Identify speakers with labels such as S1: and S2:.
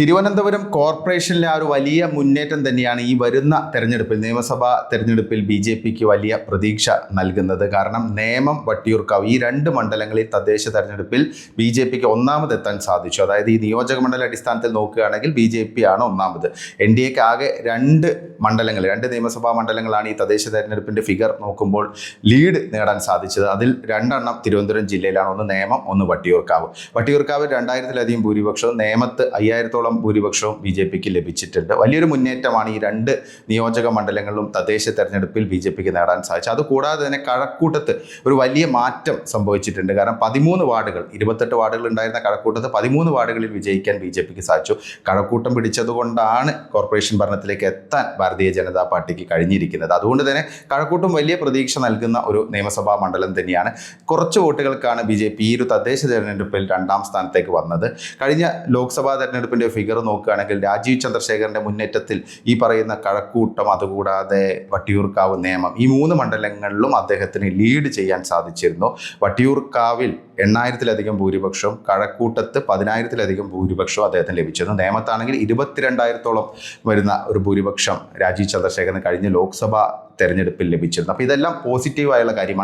S1: തിരുവനന്തപുരം കോർപ്പറേഷനിലെ ആ ഒരു വലിയ മുന്നേറ്റം തന്നെയാണ് ഈ വരുന്ന തെരഞ്ഞെടുപ്പിൽ നിയമസഭാ തെരഞ്ഞെടുപ്പിൽ ബി ജെ പിക്ക് വലിയ പ്രതീക്ഷ നൽകുന്നത്. കാരണം നേമം വട്ടിയൂർക്കാവ് ഈ രണ്ട് മണ്ഡലങ്ങളിൽ തദ്ദേശ തെരഞ്ഞെടുപ്പിൽ ബി ജെ പിക്ക് ഒന്നാമതെത്താൻ സാധിച്ചു. അതായത് ഈ നിയോജക മണ്ഡല അടിസ്ഥാനത്തിൽ നോക്കുകയാണെങ്കിൽ ബി ജെ പി ആണ് ഒന്നാമത്. എൻ ഡി എക്ക് ആകെ രണ്ട് മണ്ഡലങ്ങൾ രണ്ട് നിയമസഭാ മണ്ഡലങ്ങളാണ് ഈ തദ്ദേശ തെരഞ്ഞെടുപ്പിന്റെ ഫിഗർ നോക്കുമ്പോൾ ലീഡ് നേടാൻ സാധിച്ചത്. അതിൽ രണ്ടെണ്ണം തിരുവനന്തപുരം ജില്ലയിലാണ്. ഒന്ന് നേമം ഒന്ന് വട്ടിയൂർക്കാവ്. വട്ടിയൂർക്കാവ് രണ്ടായിരത്തിലധികം ഭൂരിപക്ഷവും നേമത്ത് അയ്യായിരത്തോളം ഭൂരിപക്ഷവും ബി ജെ പിക്ക് ലഭിച്ചിട്ടുണ്ട്. വലിയൊരു മുന്നേറ്റമാണ് ഈ രണ്ട് നിയോജക മണ്ഡലങ്ങളിലും തദ്ദേശ തെരഞ്ഞെടുപ്പിൽ ബി ജെ പിക്ക് നേടാൻ സാധിച്ചത്. അതുകൂടാതെ തന്നെ കഴക്കൂട്ടത്ത് ഒരു വലിയ മാറ്റം സംഭവിച്ചിട്ടുണ്ട്. കാരണം പതിമൂന്ന് വാർഡുകൾ ഇരുപത്തെട്ട് വാർഡുകൾ ഉണ്ടായിരുന്ന കഴക്കൂട്ടത്ത് പതിമൂന്ന് വാർഡുകളിൽ വിജയിക്കാൻ ബി ജെ പിക്ക് സാധിച്ചു. കഴക്കൂട്ടം പിടിച്ചതുകൊണ്ടാണ് കോർപ്പറേഷൻ ഭരണത്തിലേക്ക് എത്താൻ ഭാരതീയ ജനതാ പാർട്ടിക്ക് കഴിഞ്ഞിരിക്കുന്നത്. അതുകൊണ്ട് തന്നെ കഴക്കൂട്ടും വലിയ പ്രതീക്ഷ നൽകുന്ന ഒരു നിയമസഭാ മണ്ഡലം തന്നെയാണ്. കുറച്ച് വോട്ടുകൾക്കാണ് ബി ജെ പി ഈ ഒരു തദ്ദേശ തെരഞ്ഞെടുപ്പിൽ രണ്ടാം സ്ഥാനത്തേക്ക് വന്നത്. കഴിഞ്ഞ ലോക്സഭാ തെരഞ്ഞെടുപ്പിന്റെ ഫിഗർ നോക്കുകയാണെങ്കിൽ രാജീവ് ചന്ദ്രശേഖരന്റെ മുന്നേറ്റത്തിൽ ഈ പറയുന്ന കഴക്കൂട്ടം അതുകൂടാതെ വട്ടിയൂർക്കാവ് നിയമം ഈ മൂന്ന് മണ്ഡലങ്ങളിലും അദ്ദേഹത്തിന് ലീഡ് ചെയ്യാൻ സാധിച്ചിരുന്നു. വട്ടിയൂർക്കാവിൽ എണ്ണായിരത്തിലധികം ഭൂരിപക്ഷവും കഴക്കൂട്ടത്ത് പതിനായിരത്തിലധികം ഭൂരിപക്ഷവും അദ്ദേഹത്തിന് ലഭിച്ചിരുന്നു. നേമത്താണെങ്കിൽ ഇരുപത്തിരണ്ടായിരത്തോളം വരുന്ന ഒരു ഭൂരിപക്ഷം രാജീവ് ചന്ദ്രശേഖരന് കഴിഞ്ഞ ലോക്സഭാ തെരഞ്ഞെടുപ്പിൽ ലഭിച്ചിരുന്നു. അപ്പോൾ ഇതെല്ലാം പോസിറ്റീവായുള്ള കാര്യമാണ്.